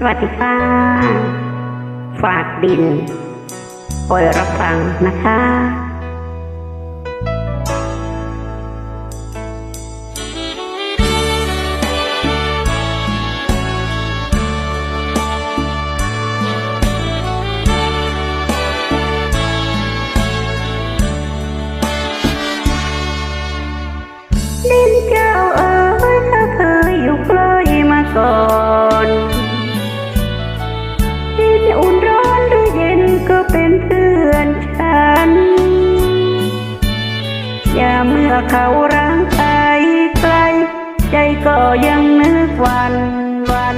สวัสดีค่ะ ฝากดินปล่อยรับฟังนะคะ เขาร่างกายไกล ใจก็ยังนึกวันวัน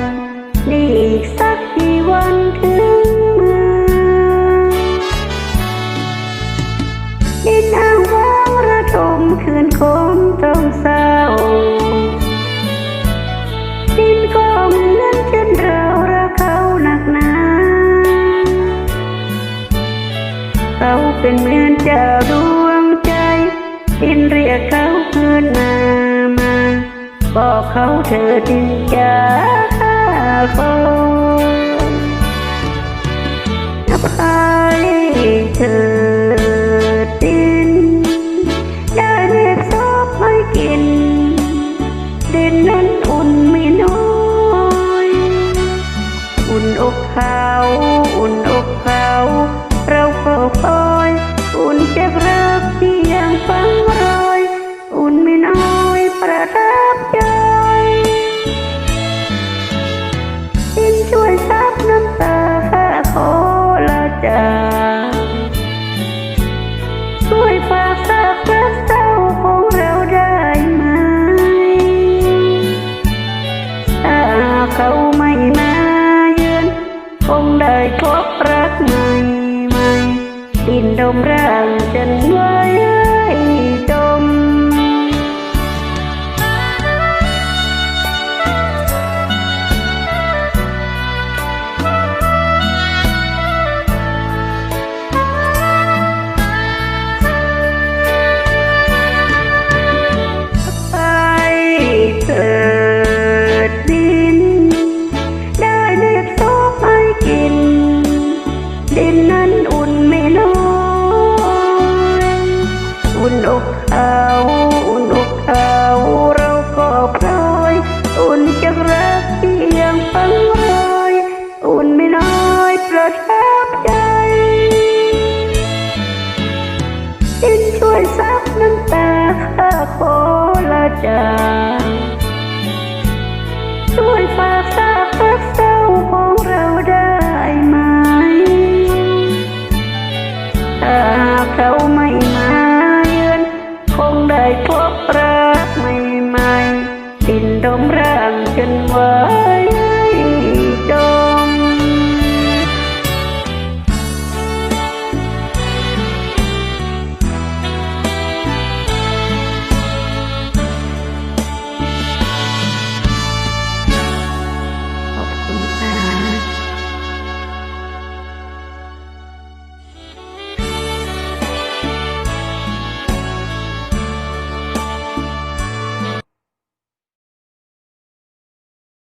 นี่อีกสักกี่วันถึงมือดินอ้างว้างระทมคืนคมต้องเศร้าดินก็เหมือนเช่นเรารักเขาหนักหนาเขาเป็นเหมือนเจ้าดวงใจ ดินเรียกเขาคืนมามา บอกเขาเธอดินอย่าฆ่าอภัยเธอดินได้เล็บซบไม่กินดินนั้นอุ่นไม่น้อยอุ่นอกเขาอุ่นอกเขาเราก็คอยอุ่นเจ็บรักที่ยังฟัง นไม่น้อยประทับใจดินช่วยซับน้ำตาข้าขอละจาช่วยฝากซักรักเศร้าของเราได้ไหมถ้าเขาไม่มาเยือนคงได้พบรักใหม่ใหม่ดินดมร่างฉันไว้ นนั้นอุ่นไม่น้อย อุ่นอกเขาอุ่นอกเขาเราก็พลอย อุ่นจากรักที่ยังฟังรอย อุ่นไม่น้อยประทับใจ ดินช่วยซับน้ำตาข้าขอละจาช่ ប្រាក់មីម៉ៃពីនរំរាំងចិនវ៉ា